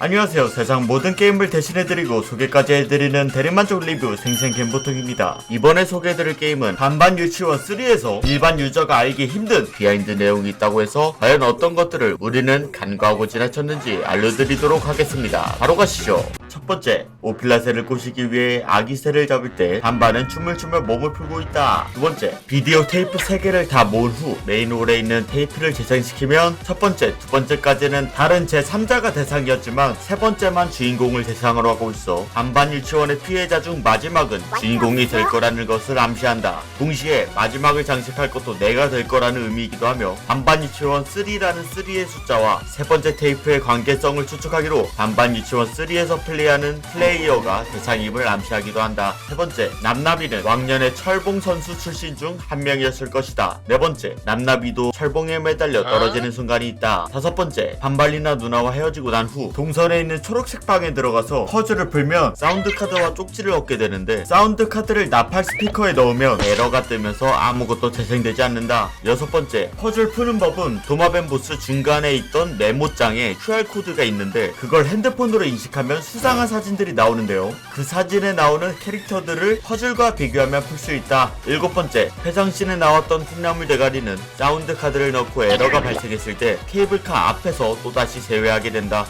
안녕하세요. 세상 모든 게임을 대신해드리고 소개까지 해드리는 대리만족 리뷰 생생겜보통입니다. 이번에 소개해드릴 게임은 반반 유치원 3에서 일반 유저가 알기 힘든 비하인드 내용이 있다고 해서 과연 어떤 것들을 우리는 간과하고 지나쳤는지 알려드리도록 하겠습니다. 바로 가시죠. 첫 번째, 오필라새를 꼬시기 위해 아기새를 잡을 때 반반은 춤을 추며 몸을 풀고 있다. 두 번째, 비디오 테이프 3개를 다 모은 후 메인 홀에 있는 테이프를 재생시키면 첫 번째, 두 번째까지는 다른 제3자가 대상이었지만 세 번째만 주인공을 대상으로 하고 있어 반반 유치원의 피해자 중 마지막은 주인공이 될 거라는 것을 암시한다. 동시에 마지막을 장식할 것도 내가 될 거라는 의미이기도 하며 반반 유치원 3라는 3의 숫자와 세 번째 테이프의 관계성을 추측하기로 반반 유치원 3에서 플레이 하는 플레이어가 대상임을 암시하기도 한다. 세 번째, 남나비는 왕년의 철봉 선수 출신 중 한 명이었을 것이다. 네 번째, 남나비도 철봉에 매달려 떨어지는 순간이 있다. 다섯 번째, 반발리나 누나와 헤어지고 난 후 동선에 있는 초록색 방에 들어가서 퍼즐을 풀면 사운드 카드와 쪽지를 얻게 되는데 사운드 카드를 나팔 스피커에 넣으면 에러가 뜨면서 아무것도 재생되지 않는다. 여섯 번째, 퍼즐 푸는 법은 도마뱀 보스 중간에 있던 메모장에 QR코드가 있는데 그걸 핸드폰으로 인식하면 수상한 사진들이 나오는데요. 그 사진에 나오는 캐릭터들을 퍼즐과 비교하면 풀 수 있다. 일곱 번째, 회상씬에 나왔던 콩나물 대가리는 사운드 카드를 넣고 에러가 발생했을 때 케이블카 앞에서 또다시 제외하게 된다.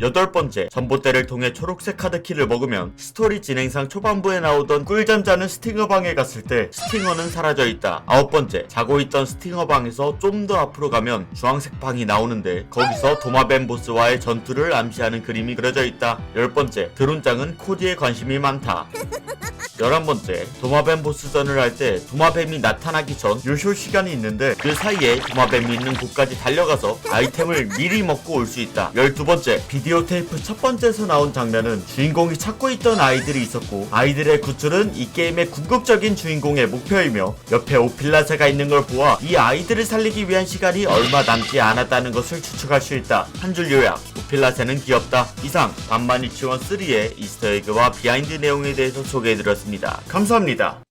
여덟 번째, 전봇대를 통해 초록색 카드 키를 먹으면 스토리 진행상 초반부에 나오던 꿀잠 자는 스팅어 방에 갔을 때 스팅어는 사라져 있다. 아홉 번째, 자고 있던 스팅어 방에서 좀 더 앞으로 가면 주황색 방이 나오는데 거기서 도마뱀 보스와의 전투를 암시하는 그림이 그려져 있다. 열 번째, 드론장은 코디에 관심이 많다. 11번째 도마뱀 보스전을 할 때 도마뱀이 나타나기 전 요쇼 시간이 있는데 그 사이에 도마뱀이 있는 곳까지 달려가서 아이템을 미리 먹고 올 수 있다. 12번째 비디오 테이프 첫 번째에서 나온 장면은 주인공이 찾고 있던 아이들이 있었고 아이들의 구출은 이 게임의 궁극적인 주인공의 목표이며 옆에 오필라세가 있는 걸 보아 이 아이들을 살리기 위한 시간이 얼마 남지 않았다는 것을 추측할 수 있다. 한 줄 요약. 오 필라세는 귀엽다. 이상 반만 유치원 3의 이스터에그와 비하인드 내용에 대해서 소개해드렸습니다. 감사합니다